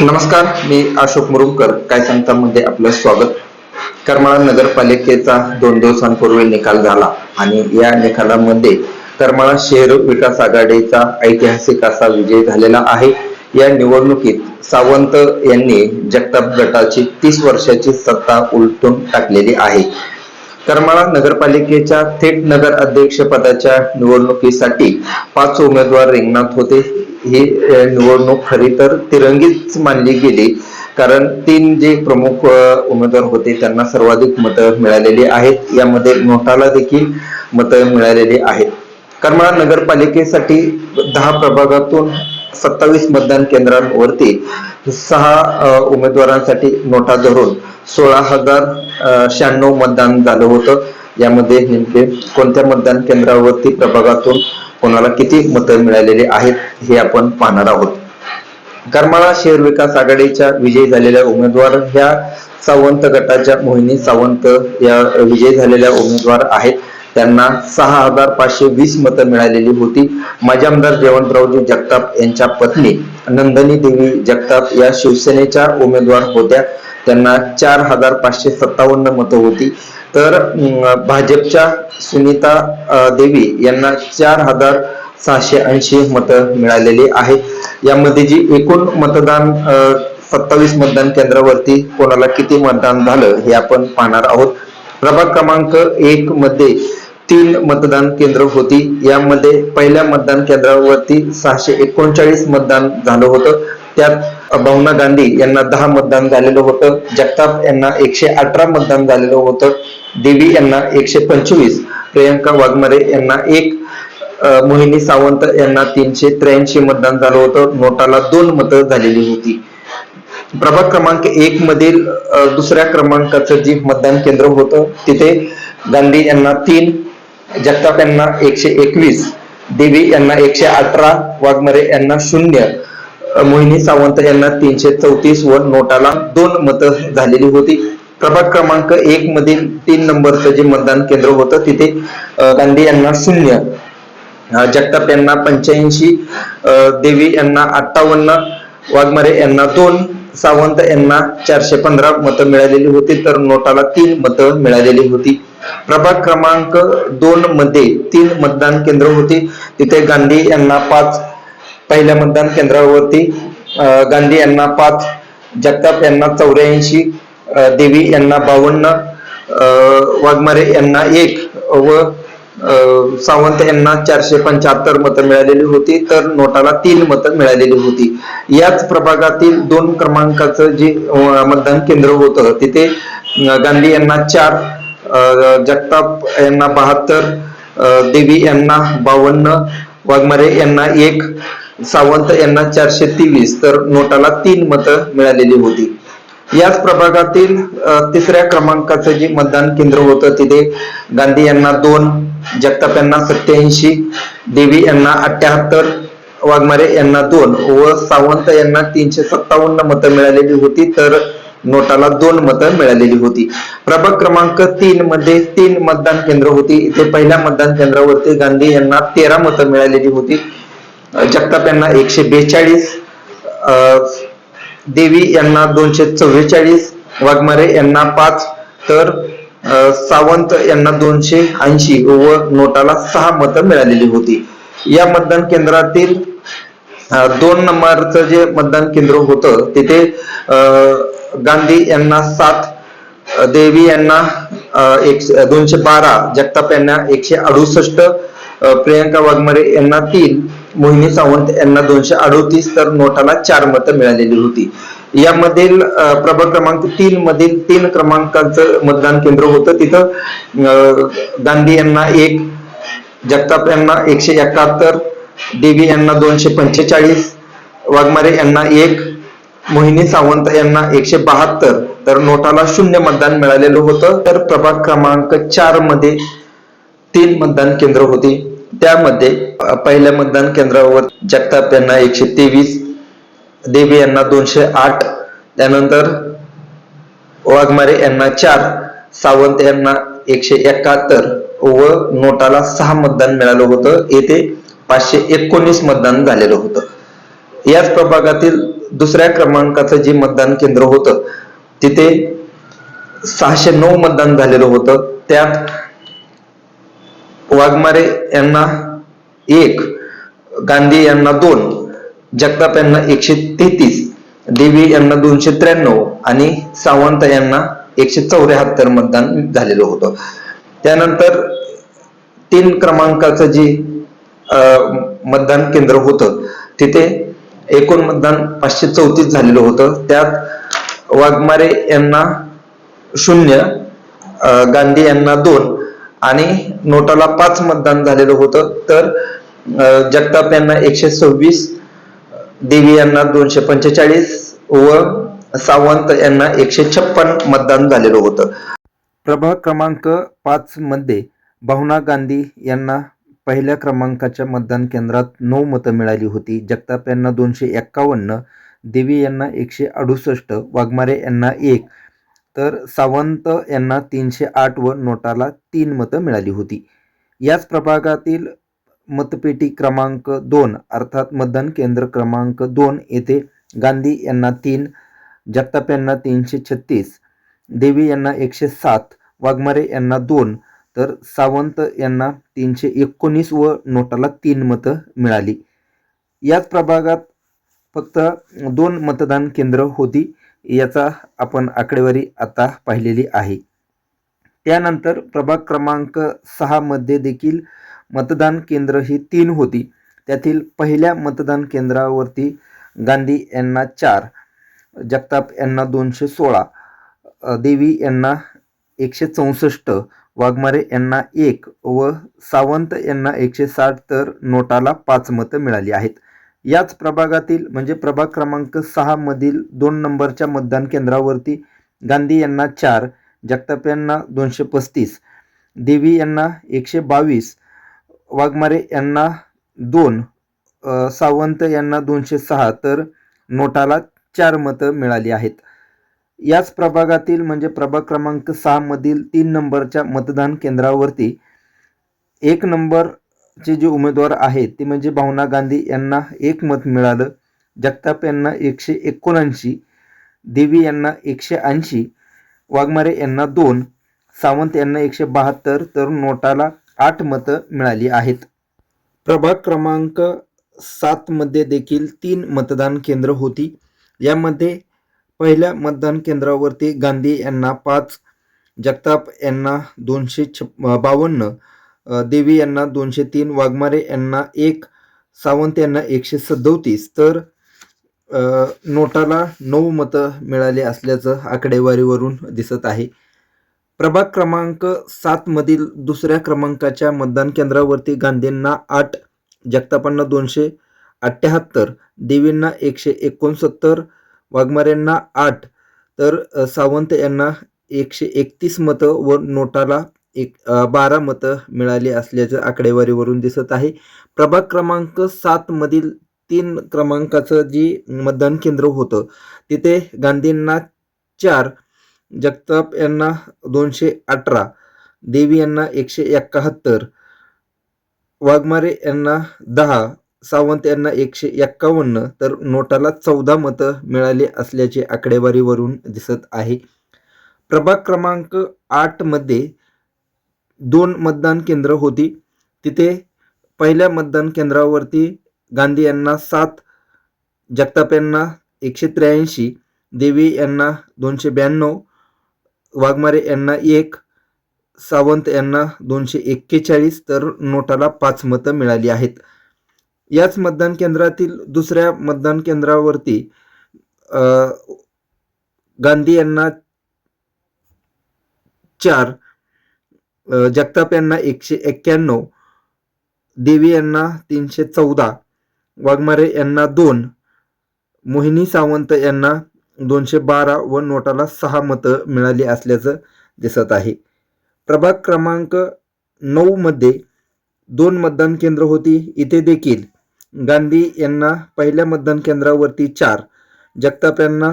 नमस्कार मी अशोक मुरुमकर काय सांगता मध्ये आपलं स्वागत. करमाळा नगरपालिकेचा दोन दिवसांपूर्वी निकाल झाला आणि या निकालामध्ये करमाळा शहर विकास आघाडीचा ऐतिहासिक असा विजय झालेला आहे. या निवडणुकीत सावंत यांनी जगताप गटाची तीस वर्षाची सत्ता उलटून टाकलेली आहे. करमाळा नगरपालिकेच्या थेट नगर अध्यक्ष पदाच्या निवडणुकीसाठी पाच उमेदवार रिंगणात होते. ही निवडणूक खरी तर तिरंगीच मानली गेली. कारण तीन जे प्रमुख उमेदवार होते त्यांना सर्वाधिक मतं मिळालेली आहेत. यामध्ये नोटाला देखील मतं मिळालेली आहेत. करमाळा नगरपालिकेसाठी दहा प्रभागातून सत्तावीस मतदान केंद्रांवरती सहा उमेदवारांसाठी नोटा धरून सोळा हजार शहाण्णव मतदान झालं होतं. यामध्ये नेमके कोणत्या मतदान केंद्रावरती प्रभागातून कोणाला किती मतं मिळालेली आहेत हे आपण पाहणार आहोत. करमाळा शहर विकास आघाडीच्या विजयी झालेल्या उमेदवार ह्या सावंत गटाच्या मोहिनी सावंत या विजयी झालेल्या उमेदवार आहेत. त्यांना सहा हजार पाचशे वीस मतं मिळालेली होती. माजी आमदार जयवंतरावजी जगताप यांच्या पत्नी नंदनी देवी जगताप या शिवसेनेच्या उमेदवार होत्या. त्यांना चार हजार पाचशे सत्तावन्न मतं होती. तर भाजपच्या सुनीता देवी यांना चार हजार सहाशे ऐंशी मतं मिळालेली आहेत यामध्ये जी एकूण मतदान सत्तावीस मतदान केंद्रावरती कोणाला किती मतदान झालं हे आपण पाहणार आहोत. प्रभाग क्रमांक एक मध्ये तीन मतदान केंद्र होती. यामध्ये पहिल्या मतदान केंद्रावरती सहाशे एकोणचाळीस मतदान झालं होतं. त्यात भावना गांधी यांना दहा मतदान झालेलं होतं. जगताप यांना एकशे अठरा मतदान झालेलं होतं. देवी यांना एकशे पंचवीस. प्रियंका वाघमारे यांना एक. मोहिनी सावंत यांना तीनशे त्र्याऐंशी मतदान झालं होतं. नोटाला दोन मतं झालेली होती. प्रभाग क्रमांक एक मधील दुसऱ्या क्रमांकाचं जे मतदान केंद्र होतं तिथे गांधी यांना तीन जगताप यांना एकशे एकवीस देवी यांना एकशे अठरा वाघमारे यांना शून्य. मोहिनी सावंत यांना तीनशे चौतीस वर नोटाला दोन मतं झालेली होती. प्रभाग क्रमांक एक मधील तीन नंबरचं जे मतदान केंद्र होतं तिथे गांधी यांना शून्य. जगताप यांना पंच्याऐंशी देवी यांना अठ्ठावन्न वाघमारे यांना दोन सावंत यांना चारशे पंधरा मतं मिळालेली होती तर नोटाला तीन मतं मिळालेली होती. प्रभाग क्रमांक दोन मध्ये तीन मतदान केंद्र होती. तिथे गांधी यांना पाच पहिल्या मतदान केंद्रावरती गांधी यांना पाच जगताप यांना चौऱ्याऐंशी देवी यांना बावन्न वाघमारे यांना एक व सावंत यांना चारशे पंच्याहत्तर मतं मिळालेली होती तर नोटाला तीन मतं मिळालेली होती. याच प्रभागातील दोन क्रमांकाचं जे मतदान केंद्र होतं तिथे गांधी यांना चार जगताप यांना बहात्तर देवी यांना बावन्न वाघमारे यांना एक सावंत यांना चारशे तेवीस तर नोटाला तीन मतं मिळालेली होती. याच प्रभागातील तिसऱ्या क्रमांकाचं जे मतदान केंद्र होतं तिथे गांधी यांना दोन जगताप यांना सत्याऐंशी देवी यांना अठ्याहत्तर वाघमारे यांना दोन व सावंत यांना तीनशे सत्तावन्न मतं मिळालेली होती तर नोटाला दोन मतं मिळालेली होती. प्रभाग क्रमांक तीन मध्ये तीन मतदान केंद्र होती. इथे पहिल्या मतदान केंद्रावरती गांधी यांना तेरा मतं मिळालेली होती. जगताप यांना एकशे बेचाळीस देवी यांना दोनशे चव्वेचाळीस वाघमारे यांना पाच तर सावंत यांना दोनशे ऐंशी व नोटाला सहा मतं मिळालेली होती. या मतदान केंद्रातील दोन नंबरचं जे मतदान केंद्र होतं तिथे गांधी यांना सात देवी यांना एक दोनशे बारा जगताप यांना एकशे अडुसष्ट प्रियांका प्रियंका वाघमारे यांना तीन मोहिनी सावंत यांना दोनशे अडोतीस तर नोटाला चार मतं मिळालेली होती. यामधील अ, प्रभाग क्रमांक तीन मधील तीन क्रमांकाचं मतदान केंद्र होतं. तिथं गांधी यांना एक जगताप यांना एकशे एकाहत्तर देवी यांना दोनशे पंचेचाळीस वाघमारे यांना एक मोहिनी सावंत यांना एकशे बहात्तर. तर नोटाला शून्य मतदान मिळालेलं होतं. तर प्रभाग क्रमांक चारमध्ये तीन मतदान केंद्र होती. त्यामध्ये पहिल्या मतदान केंद्रावर जगताप यांना एकशे तेवीस देवी यांना दोनशे आठ त्यानंतर वाघमारे यांना चार सावंत यांना एकशे एकाहत्तर व नोटाला सहा मतदान मिळालं होतं. येथे पाचशे एकोणीस मतदान झालेलं होतं. याच प्रभागातील दुसऱ्या क्रमांकाचं जे मतदान केंद्र होतं तिथे सहाशे नऊ मतदान झालेलं होतं. त्यात वाघमारे यांना एक गांधी यांना दोन जगताप यांना एकशे तेहतीस देवी यांना दोनशे त्र्याण्णव आणि सावंत यांना एकशे चौऱ्याहत्तर मतदान झालेलं होतं. त्यानंतर तीन क्रमांकाचं जे मतदान केंद्र होतं तिथे एकूण मतदान पाचशे चौतीस झालेलं होतं. त्यात वाघमारे यांना शून्य गांधी यांना दोन आणि नोटाला पाच मतदान झालेलं होतं. तर जगताप यांना एकशे सव्वीस देवी यांना दोनशे पंचेचाळीस व सावंत यांना एकशे छप्पन मतदान झालेलं होतं. प्रभाग क्रमांक पाच मध्ये भावना गांधी यांना पहिल्या क्रमांकाच्या मतदान केंद्रात नऊ मतं मिळाली होती. जगताप यांना दोनशे एक्कावन्न देवी यांना एकशे अडुसष्ट वाघमारे यांना एक तर सावंत यांना तीनशे आठ व नोटाला तीन मतं मिळाली होती. याच प्रभागातील मतपेटी क्रमांक दोन अर्थात मतदान केंद्र क्रमांक दोन येथे गांधी यांना तीन जगताप यांना तीनशे छत्तीस देवी यांना एकशे सात वाघमारे यांना दोन तर सावंत यांना तीनशे एकोणीस व नोटाला तीन मतं मिळाली. याच प्रभागात फक्त दोन मतदान केंद्र होती. याचा आपण आकडेवारी आता पाहिलेली आहे. त्यानंतर प्रभाग क्रमांक सहामध्ये देखील मतदान केंद्र ही तीन होती. त्यातील पहिल्या मतदान केंद्रावरती गांधी यांना चार जगताप यांना दोनशे सोळा देवी यांना एकशे चौसष्ट वाघमारे यांना एक व सावंत यांना एकशे साठ तर नोटाला पाच मतं मिळाली आहेत. याच प्रभागातील म्हणजे प्रभाग क्रमांक सहा मधील दोन नंबरच्या मतदान केंद्रावरती गांधी यांना चार जगताप यांना दोनशे पस्तीस देवी यांना एकशे बावीस वाघमारे यांना दोन सावंत यांना दोनशे सहा तर नोटाला चार मतं मिळाली आहेत. याच प्रभागातील म्हणजे प्रभाग क्रमांक सहा मधील तीन नंबरच्या मतदान केंद्रावरती एक नंबर चे जे उमेदवार आहेत ते म्हणजे भावना गांधी यांना एक मत मिळालं. जगताप यांना एकशे एकोणऐंशी देवी यांना एकशे ऐंशी वाघमारे यांना दोन सावंत यांना एकशे बहात्तर तर नोटाला आठ मतं मिळाली आहेत. प्रभाग क्रमांक सातमध्ये देखील तीन मतदान केंद्र होती. यामध्ये पहिल्या मतदान केंद्रावरती गांधी यांना पाच जगताप यांना दोनशे छप बावन्न देवी यांना दोनशे तीन वाघमारे यांना एक सावंत यांना एकशे सदोतीस. तर नोटाला नऊ मतं मिळाली असल्याचं आकडेवारीवरून दिसत आहे. प्रभाग क्रमांक सातमधील दुसऱ्या क्रमांकाच्या मतदान केंद्रावरती गांधींना आठ जगतापांना दोनशे अठ्ठ्याहत्तर देवींना एकशे एकोणसत्तर वाघमारेंना आठ. तर सावंत यांना एकशे एकतीस मतं व नोटाला एक बारा मतं मिळाली असल्याचं आकडेवारीवरून दिसत आहे. प्रभाग क्रमांक सातमधील तीन क्रमांकाचं जी मतदान केंद्र होतं तिथे गांधींना चार जगताप यांना दोनशे अठरा देवी यांना एकशे एकाहत्तर वाघमारे यांना दहा सावंत यांना एकशे एक्कावन्न तर नोटाला चौदा मतं मिळाली असल्याचे आकडेवारीवरून दिसत आहे. प्रभाग क्रमांक आठमध्ये दोन मतदान केंद्र होती. तिथे पहिल्या मतदान केंद्रावरती गांधी यांना सात जगताप यांना एकशे त्र्याऐंशी देवी यांना दोनशे ब्याण्णव वाघमारे यांना एक सावंत यांना दोनशे एक्केचाळीस तर नोटाला पाच मतं मिळाली आहेत. याच मतदान केंद्रातील दुसऱ्या मतदान केंद्रावरती गांधी यांना चार जगताप यांना एकशे एक्क्याण्णव देवी यांना तीनशे चौदा वाघमारे यांना दोन मोहिनी सावंत यांना दोनशे बारा व नोटाला सहा मतं मिळाली असल्याचं दिसत आहे. प्रभाग क्रमांक नऊमध्ये दोन मतदान केंद्र होती. इथे देखील गांधी यांना पहिल्या मतदान केंद्रावरती चार जगताप यांना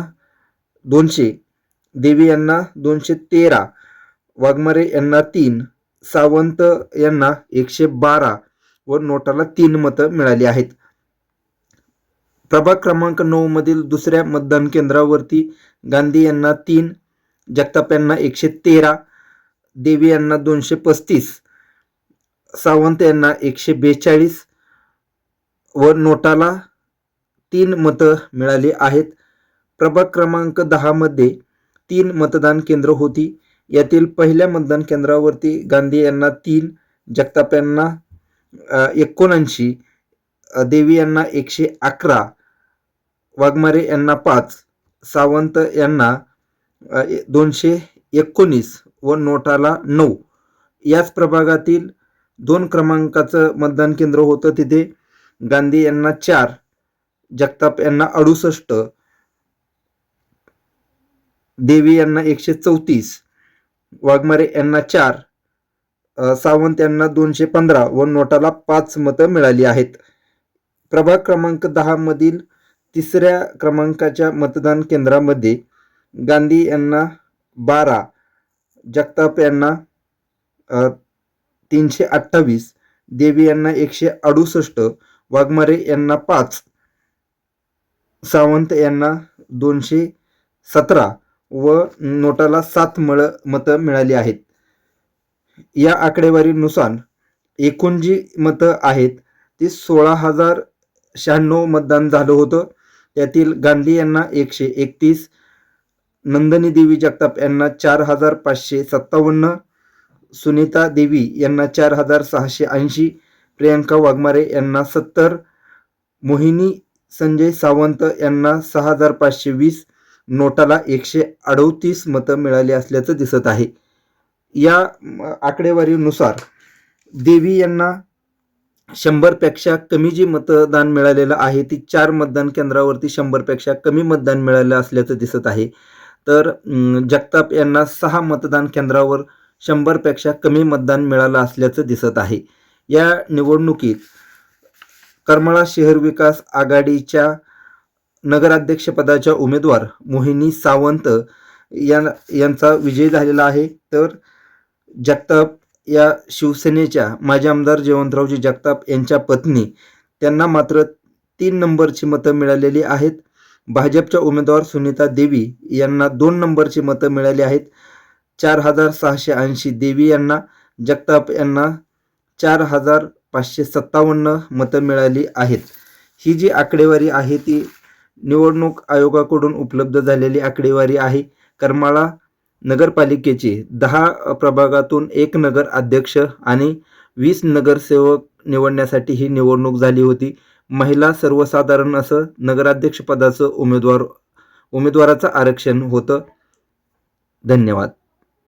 दोनशे देवी यांना दोनशे तेरा वाघमारे यांना तीन सावंत यांना एकशे बारा व नोटाला तीन मतं मिळाली आहेत. प्रभाग क्रमांक नऊ मधील दुसऱ्या मतदान केंद्रावरती गांधी यांना तीन जगताप यांना एकशे तेरा देवी यांना दोनशे पस्तीस सावंत यांना एकशे बेचाळीस व नोटाला तीन मतं मिळाली आहेत. प्रभाग क्रमांक दहामध्ये तीन मतदान केंद्र होती. यातील पहिल्या मतदान केंद्रावरती गांधी यांना तीन जगताप यांना एकोणऐंशी देवी यांना एकशे अकरा वाघमारे यांना पाच सावंत यांना दोनशे एकोणीस व नोटाला नऊ. याच प्रभागातील दोन क्रमांकाचं मतदान केंद्र होतं तिथे. गांधी यांना चार जगताप यांना अडुसष्ट देवी यांना एकशे चौतीस वाघमारे यांना चार सावंत यांना दोनशे पंधरा व नोटाला पाच मतं मिळाली आहेत. प्रभाग क्रमांक दहामधील तिसऱ्या क्रमांकाच्या मतदान केंद्रामध्ये गांधी यांना बारा जगताप यांना तीनशे अठ्ठावीस देवी यांना एकशे अडुसष्ट वाघमारे यांना पाच सावंत यांना दोनशे सतरा व नोटाला सात मळ मतं मिळाली आहेत. या आकडेवारीनुसार एकूण जी मतं आहेत ती सोळा हजार शहाण्णव मतदान झालं होतं. त्यातील गांधी यांना एकशे एकतीस नंदनी देवी जगताप यांना चार हजार पाचशे सत्तावन्न सुनीता देवी यांना चार हजार सहाशे ऐंशी प्रियंका वाघमारे यांना सत्तर मोहिनी संजय सावंत यांना सहा हजार पाचशे वीस नोटाला एकशे अडतीस मतं मिळाली असल्याचं दिसत आहे. या आकडेवारीनुसार देवी यांना शंभरपेक्षा कमी जी मतदान मिळालेलं आहे ती चार मतदान केंद्रावरती शंभरपेक्षा कमी मतदान मिळालं असल्याचं दिसत आहे. तर जगताप यांना सहा मतदान केंद्रावर शंभरपेक्षा कमी मतदान मिळालं असल्याचं दिसत आहे. या निवडणुकीत करमाळा शहर विकास आघाडीच्या नगराध्यक्षपदाच्या उमेदवार मोहिनी सावंत या यांचा विजय झालेला आहे. तर जगताप या शिवसेनेच्या माजी आमदार जयवंतरावजी जगताप यांच्या पत्नी त्यांना मात्र तीन नंबरची मतं मिळालेली आहेत. भाजपच्या उमेदवार सुनीता देवी यांना दोन नंबरची मतं मिळाली आहेत. चार हजार सहाशे ऐंशी देवी यांना जगताप यांना चार हजार पाचशे सत्तावन्न मतं मिळाली आहेत. ही जी आकडेवारी आहे ती निवडणूक आयोगाकडून उपलब्ध झालेली आकडेवारी आहे. करमाळा नगरपालिकेची दहा प्रभागातून एक नगर अध्यक्ष आणि वीस नगरसेवक निवडण्यासाठी ही निवडणूक झाली होती. महिला सर्वसाधारण असं नगराध्यक्षपदाचं उमेदवार उमेदवाराचं आरक्षण होतं. धन्यवाद.